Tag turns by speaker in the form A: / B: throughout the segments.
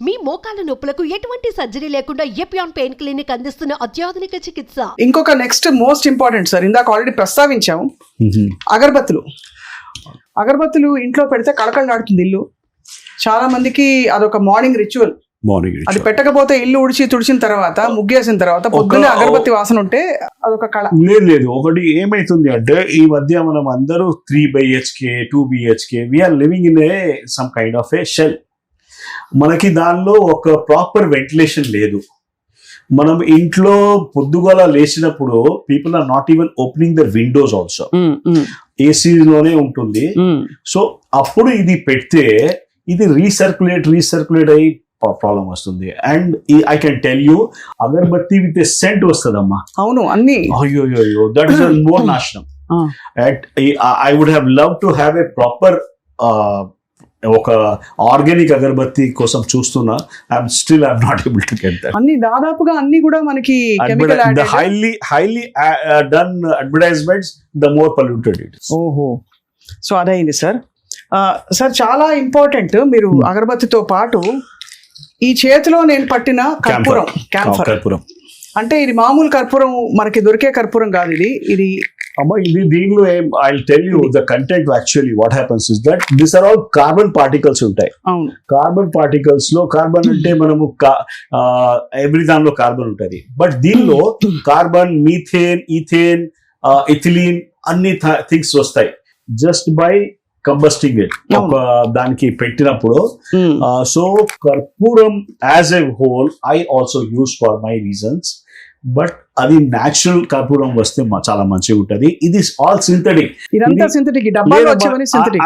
A: మీ మోకాల నొప్పులకు ఎటువంటి సర్జరీ లేకుండా ఎపియాన్ పెయిన్ క్లినిక్ అందిస్తున్న అత్యాధునిక చికిత్స?
B: ఇంకొక నెక్స్ట్ మోస్ట్ ఇంపార్టెంట్ సార్ ఇందాక ఆల్రెడీ ప్రస్తావించాం అగరబత్తులు. అగరబత్తులు ఇంట్లో పెడితే కళకళలాడుతుంది ఇల్లు. చాలా మందికి అదొక మార్నింగ్ రిచువల్
C: మార్నింగ్
B: అది పెట్టకపోతే ఇల్లు ఉడిచి తుడిచిన తర్వాత ముగ్గేసిన తర్వాత పొద్దున్నే అగరబత్తి వాసన ఉంటే అదొక కళ.
C: లేదు లేదు. ఒకటి ఏమైతుంది అంటే ఈ మధ్య మనం అందరూ three BHK two BHK we are living in a some kind of a shell మనకి దానిలో ఒక ప్రాపర్ వెంటిలేషన్ లేదు. మనం ఇంట్లో పొద్దుగల లేచినప్పుడు people are not even opening the windows also లోనే ఉంటుంది. సో అప్పుడు ఇది పెడితే ఇది రీసర్క్యులేట్ రీసర్క్యులేట్ అయ్యి ప్రాబ్లం వస్తుంది. And I can tell you agarbatti with a scent వస్తుందమ్మా.
B: అవును అన్ని.
C: అయ్యో అయ్యో దట్ ఇస్ మోర్ నాశనం. At I would have love to have a proper ఒక ఆర్గానిక్ అగరబత్తి కోసం చూస్తున్నా I'm still I'm not able to get that
B: అన్ని దాదాపుగా అన్ని కూడా మనకి
C: the highly highly done advertisements the more polluted it
B: ఓహో. సో అదైంది సార్. సార్ చాలా ఇంపార్టెంట్ మీరు
C: Hmm.
B: అగరబత్తితో పాటు ఈ చేతిలో నేను పట్టిన కర్పూరం క్యాంఫర్
C: కర్పూరం
B: అంటే ఇది మామూలు కర్పూరం మనకి దొరికే కర్పూరం కాదు ఇది. ఇది
C: అమ్మ ఇది దీనిలో ఏం I tell you the content actually what happens is that this are all carbon particles ఉంటాయి. కార్బన్ పార్టికల్స్లో కార్బన్ అంటే మనము ఎవ్రీ దానిలో కార్బన్ ఉంటుంది. బట్ దీనిలో కార్బన్ మీథేన్ ఈథేన్ ఇథిలీన్ అన్ని థింగ్స్ వస్తాయి. జస్ట్ బై కంబస్టింగ్ ఒక దానికి పెట్టినప్పుడు. సో కర్పూరం as a whole I also use for my reasons but అది న్యాచురల్ కర్పూరం వస్తే చాలా మంచిగా ఉంటది. ఇది ఆల్ సింథటిక్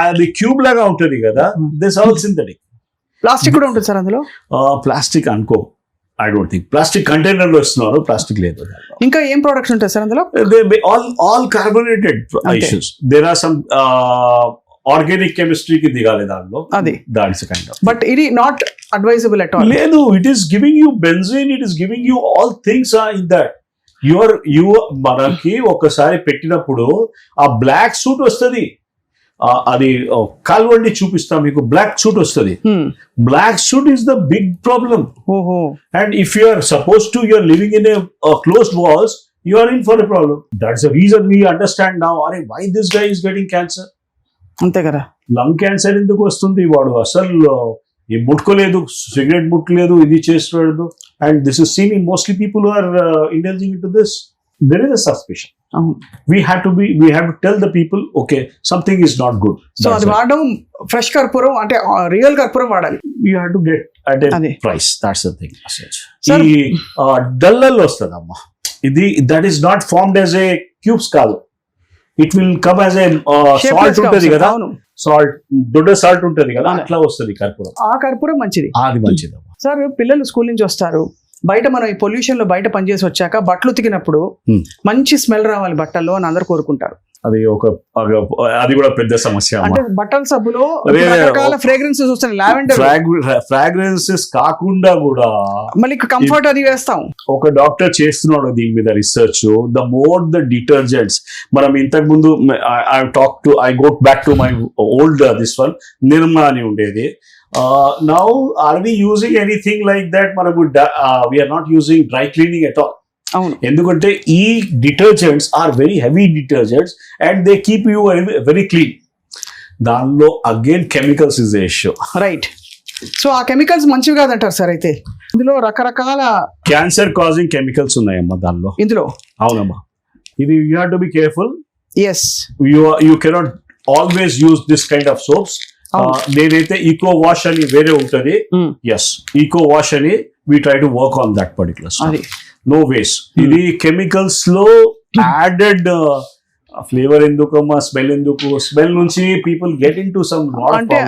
C: అది క్యూబ్ లాగా ఉంటది కదా. దిస్ ఆల్ సింథటిక్
B: ప్లాస్టిక్ కూడా ఉంటుంది సార్ అందులో?
C: ప్లాస్టిక్ అనుకో. ఐ డోంట్ థింక్ ప్లాస్టిక్ కంటైనర్లో ఇస్తున్నారు ప్లాస్టిక్ లేదు.
B: ఇంకా ఏం ప్రొడక్ట్స్ ఉంటాయి సార్ అందులో?
C: All all
B: carbonated.
C: Issues there are some organic కెమిస్ట్రీకి దిగాలి దానిలో.
B: అది.
C: దాట్స్ కైండ్ ఆఫ్
B: బట్ ఇది నాట్ అడ్వైజబుల్ అట్ ఆల్
C: లేదు it is giving you benzene it is giving you all things in that your you మనకి ఒకసారి పెట్టినప్పుడు ఆ black soot వస్తుంది. అది కాల్వండి చూపిస్తా మీకు బ్లాక్ సూట్ వస్తుంది. Black soot is the big
B: problem
C: And if you are supposed to, you are living in a, a closed walls, you are in for a problem. That's the reason we understand now. Are why this
B: అంతే కదా?
C: Lung cancer ఎందుకు వస్తుంది? వాడు అసలు ఈ ముట్టుకోలేదు cigarette ముట్టలేదు ఇది చేస్తున్నాడు. And this is seen in mostly people are indulging in to this there is a
B: suspicion
C: we have to be we have to tell the people okay something is not good
B: so అది వాడడం fresh కర్పూరం అంటే real కర్పూరం వాడాలి.
C: You have to
B: get
C: at. A price that's the
B: thing
C: ఈ డల్లల్ వస్తుంది అమ్మా ఇది that is not formed as a cubes కాదు. It will come
B: as
C: a
B: salt
C: ఉంటది. కదా. సాల్ట్ దొడ్డ సాల్ట్ ఉంటది కదా. అట్లా వస్తుంది కర్పూరం.
B: ఆ కర్పూరం మంచిది.
C: అది మంచిది
B: సార్ పిల్లలు స్కూల్ నుంచి వస్తారు. బయట మనం ఈ పొల్యూషన్లో బయట పనిచేసి వచ్చాక బట్టలు ఉతికినప్పుడు. మంచి స్మెల్ రావాలి బట్టల్లో అని అందరు కోరుకుంటారు.
C: అది ఒక అది కూడా పెద్ద సమస్య
B: అంటే బట్టల సబ్బులో. రకరకాల ఫ్రేగ్రెన్సెస్ వస్తున్నాయి లావెండర్.
C: ఫ్రాగ్రెన్సెస్ కాకుండా కూడా
B: మళ్ళీ కంఫర్ట్ అది వేస్తాం.
C: ఒక డాక్టర్ చేస్తున్నాడు దీని మీద research. The more the detergents. మనం ఇంతకు ముందు I talk to I got back to my old this one Nirma అని ఉండేది. Now are we using anything like that మనము we are not using dry cleaning at
B: all
C: ఎందుకంటే ఈ detergents are very heavy detergents and they keep you very clean. దానిలో again chemicals is issue.
B: Right. So ఆ chemicals మంచివి కాదంటారు sir అయితే? ఇందులో రకరకాల
C: క్యాన్సర్ కాజింగ్ కెమికల్స్ ఉన్నాయమ్మా దానిలో.
B: ఇందులో?
C: అవునమ్మా. ఇది you have to
B: be
C: careful yes cannot always use this kind of soaps.
B: అవును.
C: నేనైతే ఈకో వాష్ అని వేరే ఉంటుంది. ఎస్ ఈకో వాష్ అని we try to work on that
B: particular
C: no ways ఇది కెమికల్స్లో యాడెడ్ ఫ్లేవర్ ఎందుకు అమ్మా స్మెల్ ఎందుకు? స్మెల్ నుంచి people get in to some
B: అంటే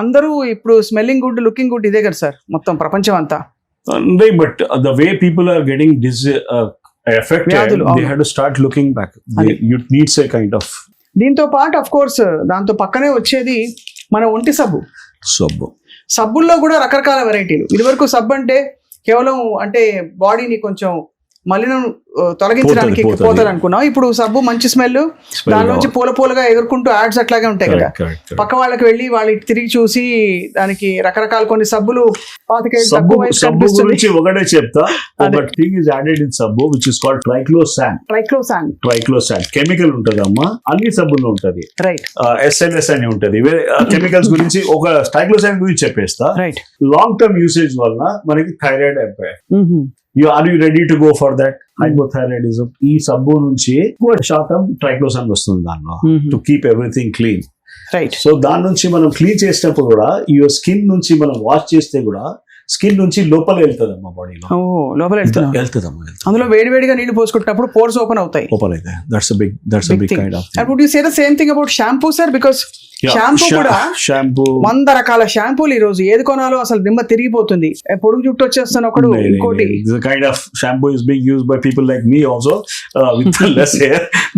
B: అందరూ ఇప్పుడు స్మెల్లింగ్ గుడ్ లుకింగ్ గుడ్ ఇదే కదా సార్ మొత్తం ప్రపంచం అంతా.
C: But the way people are getting this affected
B: వ్యాధులు,
C: they to start looking
B: back.
C: You needs a kind of
B: దీంతో పాటు అఫ్ కోర్స్ దాంతో పక్కనే వచ్చేది మన ఒంటి సబ్బు.
C: సబ్బు.
B: సబ్బుల్లో కూడా రకరకాల వెరైటీలు ఇదివరకు సబ్బు అంటే కేవలం అంటే బాడీని కొంచెం మలినం ఆ, తొలగించడానికి
C: పోతది, పోతది.
B: పోతుంది అనుకున్నాం ఇప్పుడు సబ్బు మంచి స్మెల్ దాని నుంచి పూల పూలగా ఎగురుకుంటూ యాడ్స్ అట్లాగే ఉంటాయి కదా. పక్క వాళ్ళకి వెళ్ళి వాళ్ళు తిరిగి చూసి దానికి రకరకాల కొన్ని సబ్బులు
C: గురించి ఒకటే చెప్తా. థింగ్ ఇస్ యాడెడ్ ఇన్ సబ్బు which is called triclosan
B: triclosan
C: triclosan chemical ఉంటది అమ్మా. అన్ని సబ్బుల్లో ఉంటది.
B: రైట్
C: ఎస్ఎల్ఎస్ అని ఉంటది. కెమికల్స్ గురించి ఒక ట్రైక్లోసాన్ గురించి చెప్పేస్తా.
B: రైట్
C: లాంగ్ టర్మ్ యూసేజ్ వలన మనకి థైరాయిడ్ అయిపోయాయి you are you ready to go for that hypothyroidism. ఈ సబ్బు నుంచి ఎక్కువ శాతం ట్రైక్లోసాన్ వస్తుంది దానిలో to keep everything clean
B: right
C: so దాని నుంచి మనం క్లీన్ చేసినప్పుడు కూడా యువర్ స్కిన్ నుంచి మనం వాష్ చేస్తే కూడా స్కిన్ నుంచి లోపల వెళ్తుంది? అమ్మా బాడీలో
B: అందులో వేడి వేడిగా నీళ్ళు పోసుకుంటున్నప్పుడు పోర్స్ ఓపెన్ అవుతాయి. షాంపూ సార్ బికాస్ వంద రకాల షాంపూలు ఈ రోజు ఏది కొనాలో అసలు నిమ్మ తిరిగిపోతుంది. పొడుగు చుట్టూ వచ్చేస్తాను ఒకడు
C: kind of shampoo is being used by people like me also with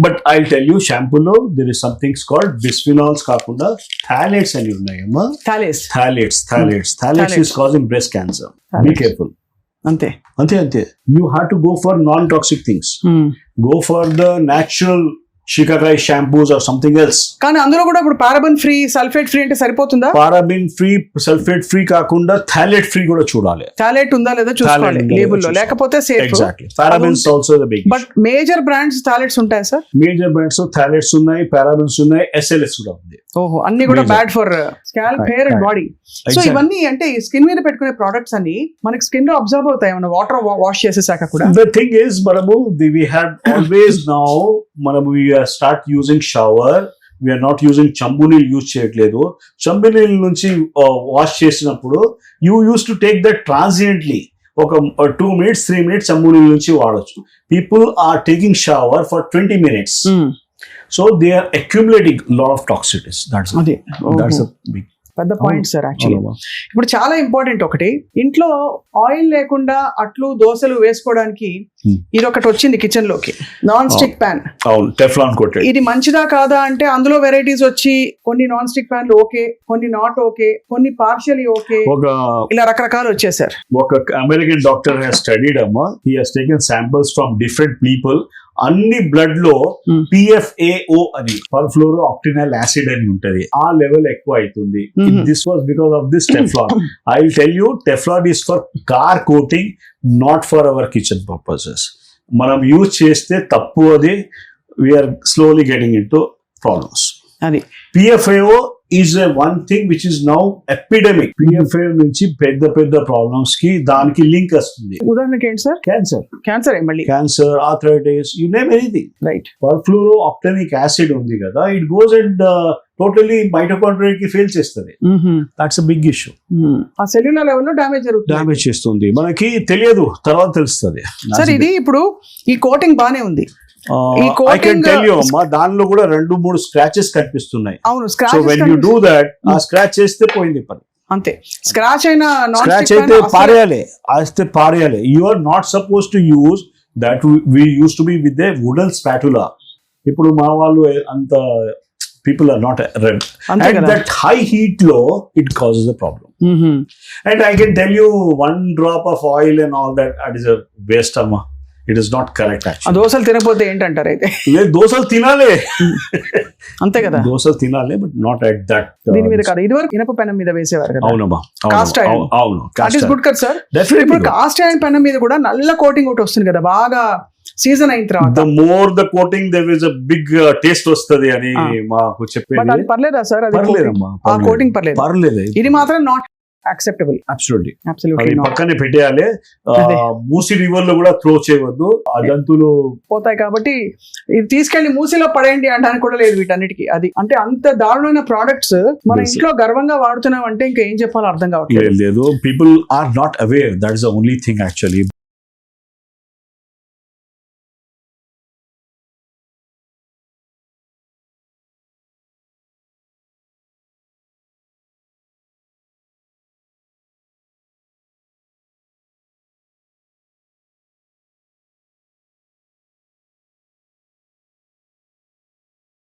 C: but I tell you షాంపూలో there is something called diphenols కాకుండా థాలెట్స్ అని ఉన్నాయి
B: అమ్మా
C: phthalates phthalates phthalates
B: phthalates
C: causing breast cancer be
B: Phthalates.
C: careful
B: అంతే
C: అంతే అంతే you have to go for non toxic things go for the natural shikakai shampoos or something else.
B: కానీ అందులో కూడా ఇప్పుడు పారాబన్ ఫ్రీ సల్ఫేట్ ఫ్రీ అంటే సరిపోతుందా?
C: Paraben free sulphate free కాకుండా థాలెట్ ఫ్రీ కూడా చూడాలి.
B: థాలేట్ ఉందా లేదా చూసుకోవాలి లేబుల్లో
C: లేదా
B: లేకపోతే safe
C: exactly parabens also the big
B: but major brands phthalates ఉంటాయి సార్?
C: మేజర్ బ్రాండ్స్ థాలెట్స్ ఉన్నాయి పారాబిన్స్ ఉన్నాయి ఎస్ఎల్ఎస్ కూడా ఉంది.
B: ఓహో అన్ని కూడా.
C: Bad
B: for scalp
C: hair
B: and. Body
C: so.
B: ఇవన్నీ అంటే స్కిన్ మీద పెట్టుకునే ప్రొడక్ట్స్ అన్ని మనకి స్కిన్లో అబ్జర్వ్ అవుతాయి. మన వాటర్ వాష్ చేసేసాక కూడా.
C: ద థింగ్ ఇస్ మనము వి హ్యావ్ ఆల్వేస్ నౌ మనము we start using shower we are not using చంబు నీళ్ళు యూజ్ చేయట్లేదు. చంబు నీళ్ళ నుంచి వాష్ చేసినప్పుడు you used to take that transiently ఒక టూ మినిట్స్ త్రీ మినిట్స్ చంబు నీళ్ళ నుంచి వాడచ్చు. People are taking shower
B: for
C: twenty minutes. So they are accumulating lot of
B: toxicities
C: that's
B: that's.
C: Big
B: పెద్ద పాయింట్ సార్ యాక్చువల్లీ ఇప్పుడు చాలా important ఒకటి. ఇంట్లో ఆయిల్ లేకుండా అట్లు దోశలు వేసుకోవడానికి. ఇది ఒకటి వచ్చింది కిచెన్లోకి. Non stick
C: pan Teflon coated
B: ఇది మంచిదా కాదా అంటే అందులో వెరైటీస్ వచ్చి కొన్ని నాన్ స్టిక్ ప్యాన్లు ఓకే కొన్ని నాట్ ఓకే కొన్ని పార్షియలీ ఓకే.
C: ఒక
B: ఇలా రకరకాలు వచ్చేసారు.
C: ఒక అమెరికన్ డాక్టర్ స్టడీడ్ అమ్మా. He has taken samples from different people అన్ని బ్లడ్లో
B: Hmm.
C: పిఎఫ్ఏఓ అని పర్ఫ్లోరో ఆప్టినల్ యాసిడ్ అని ఉంటది. ఆ లెవెల్ ఎక్కువ అవుతుంది. This was because of this Teflon I tell you Teflon is for car coating not for our kitchen purposes మనం యూజ్ చేస్తే తప్పు అది we are slowly getting in to problems
B: అది.
C: PFIO is one thing which is now epidemic PFI నుంచి పెద్ద పెద్ద ప్రాబ్లమ్స్కి దానికి లింక్ వస్తుంది.
B: ఉదాహరణకి ఏంటి సార్?
C: క్యాన్సర్
B: క్యాన్సర్ మళ్ళీ?
C: Cancer arthritis you name anything
B: right
C: perfluoro octanoic acid ఉంది కదా it goes and totally mitochondria కి ఫెయిల్ చేస్తుంది. దాట్స్ అ బిగ్ ఇష్యూ
B: ఆ సెల్యులర్ లెవెల్లో డ్యామేజ్ జరుగుతుంది.
C: డామేజ్ చేస్తుంది. మనకి తెలియదు తర్వాత తెలుస్తుంది.
B: సార్ ఇది ఇప్పుడు ఈ కోటింగ్ బానే ఉంది.
C: ఐ కెన్ టెల్ యూ అమ్మా దానిలో కూడా రెండు మూడు స్క్రాచెస్ కనిపిస్తున్నాయి.
B: అవును
C: so when you
B: scratch
C: do that ఆ స్క్రాచ్ చేస్తే పోయింది పని.
B: అంతే. స్క్రాచ్ అయిన
C: స్క్రాచ్ అయితే పారేయాలి. అయితే పారేయాలి. You are not suppose to use that we used to be with a wooden spatula ఇప్పుడు మా వాళ్ళు అంత
B: people
C: are
B: not
C: read and that high హీట్లో it causes the
B: problem.
C: And I can tell you one drop of oil and all that at is waste అమ్మా. It is not correct
B: దోశలు తినకపోతే ఏంటంటారు అయితే?
C: లేదు దోశలు తినాలి.
B: అంతే కదా?
C: దోశలు తినాలి బట్ నాట్ అట్ దట్
B: దీని మీద కాదు. ఇదివరకు ఇనప పెనం మీద వేసేవారు కదా?
C: అవునమ్మా
B: iron.
C: అవును
B: దట్ ఈస్ గుడ్ కదా సార్ ఇప్పుడు కాస్ట్ ఐరన్ పెనం మీద కూడా నల్ల కోటింగ్ ఒకటి వస్తుంది కదా బాగా సీజన్ అయిన తర్వాత.
C: The more the coating there is a big taste వస్తది అని. మాకు చెప్పేది.
B: పర్లేదా సార్ అది?
C: పర్లేదమ్మా
B: ఆ కోటింగ్ పర్లేదు.
C: పర్లేదు.
B: ఇది మాత్రం నాట్ యాక్సెప్టబుల్
C: అబ్సల్యూట్లీ
B: అబ్సల్యూట్లీ
C: పక్కనే పెట్టేయాలి. మూసి రివర్లో కూడా త్రో చేయవద్దు. ఆ జంతువులు
B: పోతాయి కాబట్టి ఇది తీసుకెళ్ళి మూసిలో పడేయండి అనడానికి కూడా లేదు వీటన్నిటికీ. అది అంటే అంత దారుణమైన ప్రోడక్ట్స్ మన. ఇంట్లో గర్వంగా వాడుతున్నాం అంటే ఇంకా ఏం చెప్పాలో అర్థం కావట్లేదు.
C: లేదు people are not aware that is only thing actually